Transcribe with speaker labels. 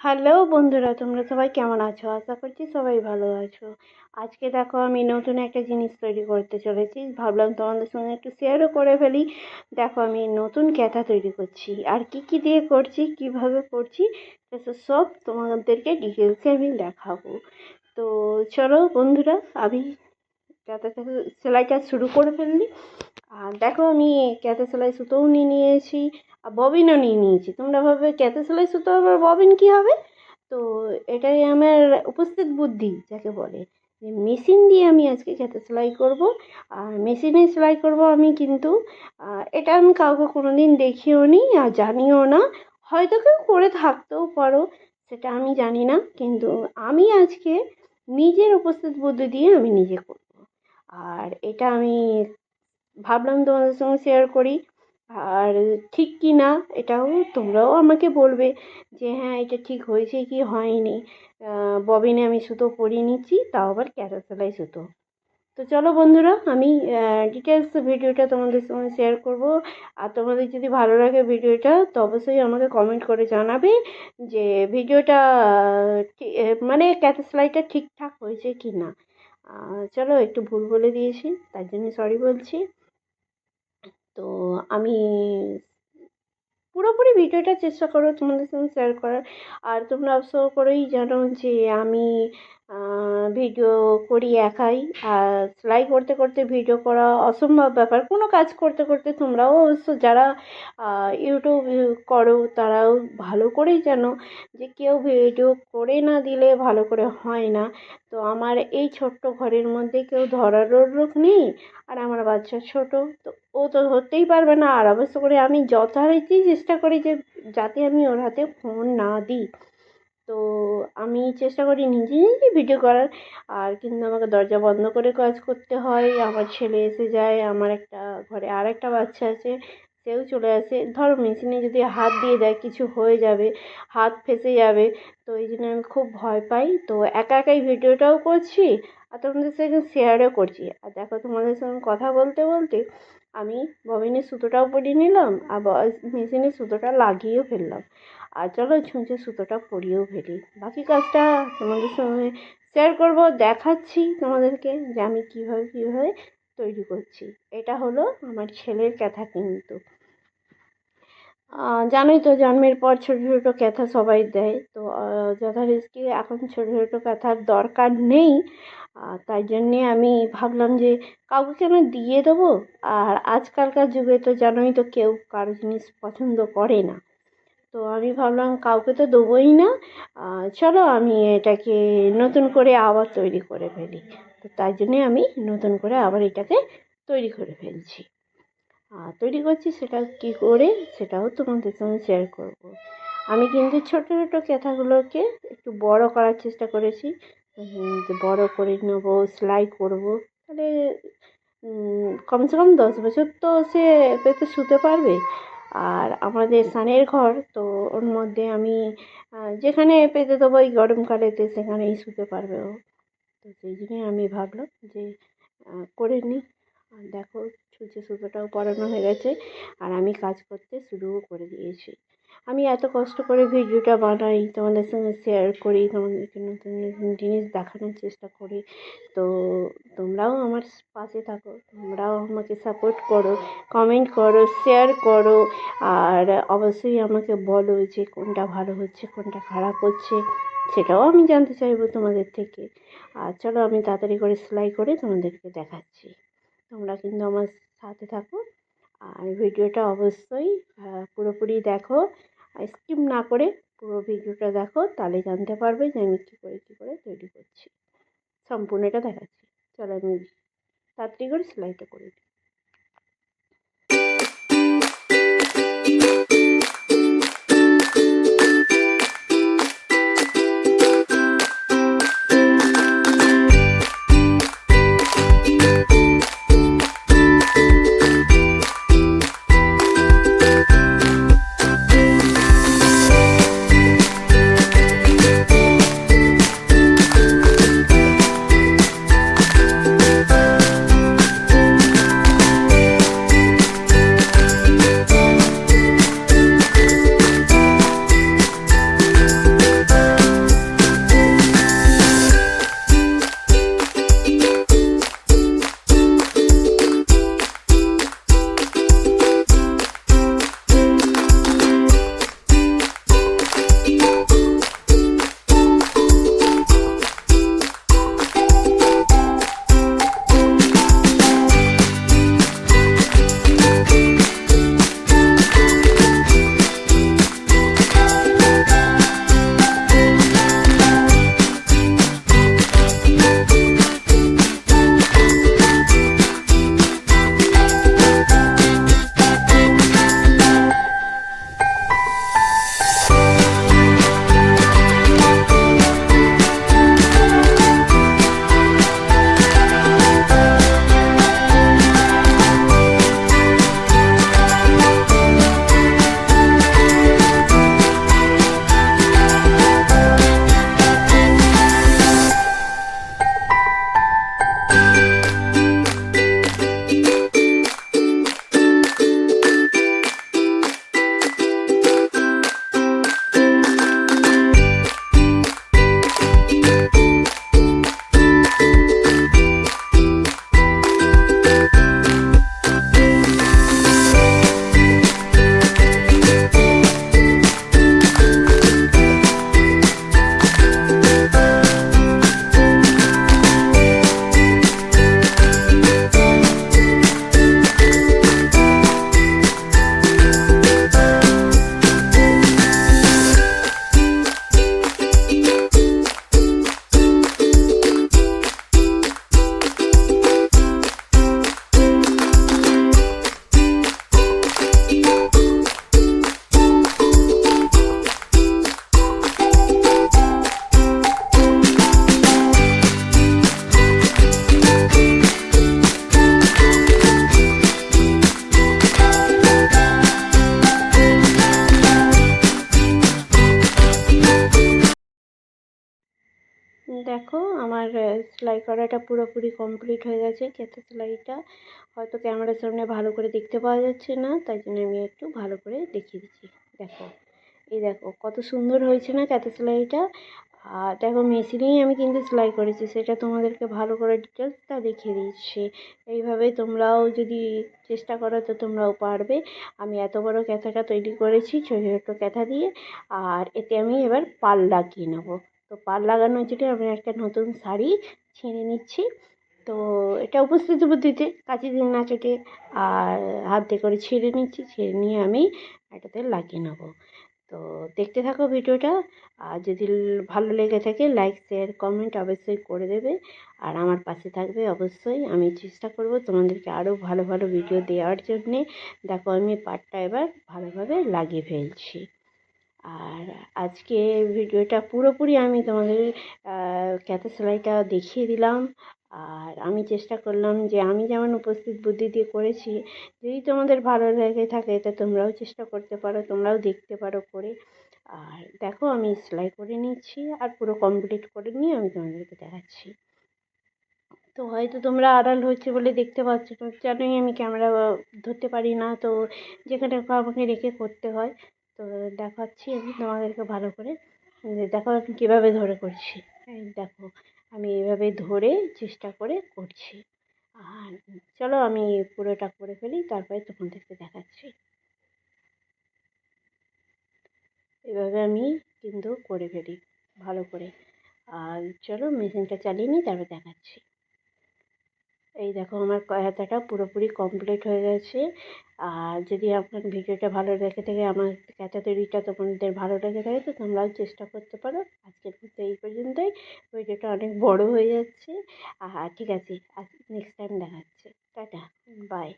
Speaker 1: Hello বন্ধুরা, তোমরা সবাই কেমন আছো? আশা করছি সবাই ভালো আছো। আজকে দেখো আমি নতুন একটা জিনিস তৈরি করতে চলেছি। ভাবলাম তোমাদের সঙ্গে একটু শেয়ারও করে ফেলি। দেখো আমি নতুন ক্যাথা তৈরি করছি। আর কি কি দিয়ে করছি, কীভাবে করছি, সেসব সব তোমাদেরকে ডিটেলসে আমি দেখাবো। তো চলো বন্ধুরা, আমি ক্যাথা সেলাইটা শুরু করে ফেললি আর দেখো, আমি ক্যাথা সেলাই সুতোও নিয়ে নিয়েছি আর ববিনও নিয়ে নিয়েছি। তোমরা ভাবে ক্যাথা সেলাই সুতো আবার ববিন কী হবে? তো এটাই আমার উপস্থিত বুদ্ধি, যাকে বলে যে মেশিন দিয়ে আমি আজকে ক্যাথা সেলাই করব। আর মেশিনে সেলাই করব আমি কিন্তু এটা আমি কাউকে কোনো দিন দেখিও নি আর জানিও না। হয়তো কেউ করে থাকতেও পারো, সেটা আমি জানি না, কিন্তু আমি আজকে নিজের উপস্থিত বুদ্ধি দিয়ে আমি নিজে করব। আর এটা আমি ভাবলাম তোমাদের সঙ্গে শেয়ার করি। আর ঠিক কি না এটাও তোমরাও আমাকে বলবে যে হ্যাঁ এটা ঠিক হয়েছে কি হয়নি? ববিনে আমি সুতো পরিয়ে নিচ্ছি, তাও আবার ক্যাঁথা সেলাই সুতো। তো চলো বন্ধুরা, আমি ডিটেলস ভিডিওটা তোমাদের সঙ্গে শেয়ার করব। আর তোমাদের যদি ভালো লাগে ভিডিওটা, তো অবশ্যই আমাকে কমেন্ট করে জানাবে যে, ভিডিওটা মানে ক্যাথা সেলাইটা ঠিকঠাক হয়েছে কি না চলো একটু ভুল বলে দিয়েছি, তার জন্য সরি বলছি। তো আমি পুরোপুরি ভিডিওটা চেষ্টা করব তোমাদের সঙ্গে শেয়ার করার। আর তোমরা অবশ্য করেই জানো যে আমি ভিডিও করি একাই। আর সেলাই করতে করতে ভিডিও করা অসম্ভব ব্যাপার। কোনো কাজ করতে করতে তোমরাও অবশ্য যারা ইউটিউব করো, তারাও ভালো করেই জানো যে কেউ ভিডিও করে না দিলে ভালো করে হয় না। তো আমার এই ছোট্ট ঘরের মধ্যে কেউ ধরারও লোক নেই আর আমার বাচ্চা ছোট। তো ও তো ধরতেই পারবে না। আর অবশ্য করে আমি যথারীতি চেষ্টা করি যে যাতে আমি ওর হাতে ফোন না দিই। তো আমি চেষ্টা করি নিজে নিজে ভিডিও করার। আর কিন্তু আমাকে দরজা বন্ধ করে কাজ করতে হয়। আমার ছেলে এসে যায়, আমার একটা ঘরে আর একটা বাচ্চা আছে, সেও চলে আসে। ধরো মেশিনে যদি হাত দিয়ে দেয়, কিছু হয়ে যাবে, হাত ফেসে যাবে, তো এই জন্য আমি খুব ভয় পাই। তো একা একাই ভিডিওটাও করছি আর তোমাদের সঙ্গে শেয়ারও করছি। আর দেখো তোমাদের সঙ্গে কথা বলতে বলতে আমি ববিনের সুতোটাও পরিয়ে নিলাম আর মেশিনের সুতোটা লাগিয়েও ফেললাম। আর চলো ছুঁচে সুতোটা পরিয়েও ফেলি। বাকি কাজটা তোমাদের সঙ্গে শেয়ার করব, দেখাচ্ছি তোমাদেরকে যে আমি কীভাবে কীভাবে তৈরি করছি। এটা হলো আমার ছেলের ক্যাথা কিন্তু। জানোই তো জন্মের পর ছোটো ছোটো ক্যাথা সবাই দেয়। তো যথারীতি এখন ছোটো ছোটো ক্যাথার দরকার নেই। তাই জন্যে আমি ভাবলাম যে কাউকে কেন দিয়ে দেবো। আর আজকালকার যুগে তো জানোই তো কেউ কারও জিনিস পছন্দ করে না। তো আমি ভাবলাম কাউকে তো দেবোই না। চলো আমি এটাকে নতুন করে আবার তৈরি করে ফেলি। তো তাই জন্যে আমি নতুন করে আবার এটাকে তৈরি করে ফেলছি। তৈরি করছি সেটা কী করে সেটাও তোমাদের সঙ্গে শেয়ার করব। আমি কিন্তু ছোটো ছোটো ক্যাথাগুলোকে একটু বড় করার চেষ্টা করেছি। যে বড় করে নেব, সেলাই করব। তাহলে কমসে কম দশ বছর তো সে পেতে শুতে পারবে। আর আমাদের সানের ঘর, তো ওর মধ্যে আমি যেখানে পেতে দেবো এই গরমকালেতে সেখানেই শুতে পারবে ও। তো সেই জন্যই আমি ভাবলাম যে করে নিই। দেখো সূর্য সুতোটাও পরানো হয়ে গেছে আর আমি কাজ করতে শুরুও করে দিয়েছি। আমি এত কষ্ট করে ভিডিওটা বানাই, তোমাদের সঙ্গে শেয়ার করি, তোমাদেরকে নতুন নতুন জিনিস দেখানোর চেষ্টা করি, তো তোমরাও আমার পাশে থাকো, তোমরাও আমাকে সাপোর্ট করো কমেন্ট করো শেয়ার করো, আর অবশ্যই আমাকে বলো যে কোনটা ভালো হচ্ছে, কোনটা খারাপ হচ্ছে, সেটাও আমি জানতে চাইব তোমাদের থেকে। আর চলো আমি তাড়াতাড়ি করে সেলাই করে তোমাদেরকে দেখাচ্ছি। তোমরা কিন্তু আমার সাথে থাকো আর ভিডিওটা অবশ্যই পুরোপুরি দেখো। স্কিপ না করে পুরো ভিডিওটা দেখো, তাহলে জানতে পারবে যে আমি কী করে কী করে তৈরি করছি। সম্পূর্ণটা দেখাচ্ছি। চলো আমি তাড়াতাড়ি করে সেলাইটা করে দিই। সেলাই করাটা পুরোপুরি কমপ্লিট হয়ে গেছে কেঁথা সেলাইটা হয়তো ক্যামেরার সামনে ভালো করে দেখতে পাওয়া যাচ্ছে না, তাই জন্য আমি একটু ভালো করে দেখিয়ে দিচ্ছি। দেখো, এই দেখো, কত সুন্দর হয়েছে না কাঁথা সেলাইটা আর দেখো, মেশিনেই আমি কিন্তু সেলাই করেছি, সেটা তোমাদেরকে ভালো করে ডিটেলসটা দেখিয়ে দিচ্ছি। এইভাবে তোমরাও যদি চেষ্টা করো, তো তোমরাও পারবে। আমি এত বড় ক্যাথাটা তৈরি করেছি, ছোটো ছোটো ক্যাথা দিয়ে, আর এতে আমি এবার পাল লাগিয়ে নেব। তো পাল লাগানোর জন্য আমি একটা নতুন শাড়ি ছিঁড়ে নিচ্ছি। তো এটা উপস্থিত বুদ্ধিতে কাঁচি দিয়ে না কেটে আর হাতে করে ছিঁড়ে নিচ্ছি, ছিঁড়ে নিয়ে আমি এটাতে লাগিয়ে নেব। তো দেখতে থাকো ভিডিওটা, আর যদি ভালো লেগে থাকে লাইক, শেয়ার, কমেন্ট অবশ্যই করে দেবে। আর আমার পাশে থাকবে অবশ্যই আমি চেষ্টা করব তোমাদেরকে আরও ভালো ভালো ভিডিও দেওয়ার জন্যে। দেখো আমি পাটটা এবার ভালোভাবে লাগিয়ে ফেলছি। আর আজকে ভিডিওটা পুরোপুরি আমি তোমাদের কাঁথা সেলাইটা দেখিয়ে দিলাম। আর আমি চেষ্টা করলাম যে আমি যেমন উপস্থিত বুদ্ধি দিয়ে করেছি, যদি তোমাদের ভালো লেগে থাকে তা তোমরাও চেষ্টা করতে পারো, তোমরাও দেখতে পারো করে। আর দেখো আমি সেলাই করে নিচ্ছি আর পুরো কমপ্লিট করে নিয়ে আমি তোমাদেরকে দেখাচ্ছি। তো হয়তো তোমরা আড়াল হচ্ছে বলে দেখতে পাচ্ছ না জানোই আমি ক্যামেরা ধরতে পারি না, তো যেখানে আমাকে রেখে করতে হয়। তো দেখাচ্ছি আমি তোমাদেরকে ভালো করে। দেখো আমি কীভাবে ধরে করছি। দেখো, আমি এভাবে ধরে চেষ্টা করে করছি। আর চলো আমি পুরোটা করে ফেলি, তারপরে তোমাদেরকে দেখাচ্ছি। এভাবে আমি কিন্তু করে ফেলি, ভালো করে। আর চলো মেশিনটা চালিয়ে নিই, তারপর দেখাচ্ছি। এই দেখো আমার হাতাটা পুরোপুরি কমপ্লিট হয়ে গেছে। আর যদি আপনার ভিডিওটা ভালো লেগে থাকে, আমার ক্যাটাগরিটা তোমাদের ভালো লেগে থাকে, তো তোমরাও চেষ্টা করতে পারো। আজকের মধ্যে এই পর্যন্তই। ভিডিওটা অনেক বড় হয়ে যাচ্ছে। আর ঠিক আছে, আজ নেক্সট টাইম দেখাচ্ছে। Tata bye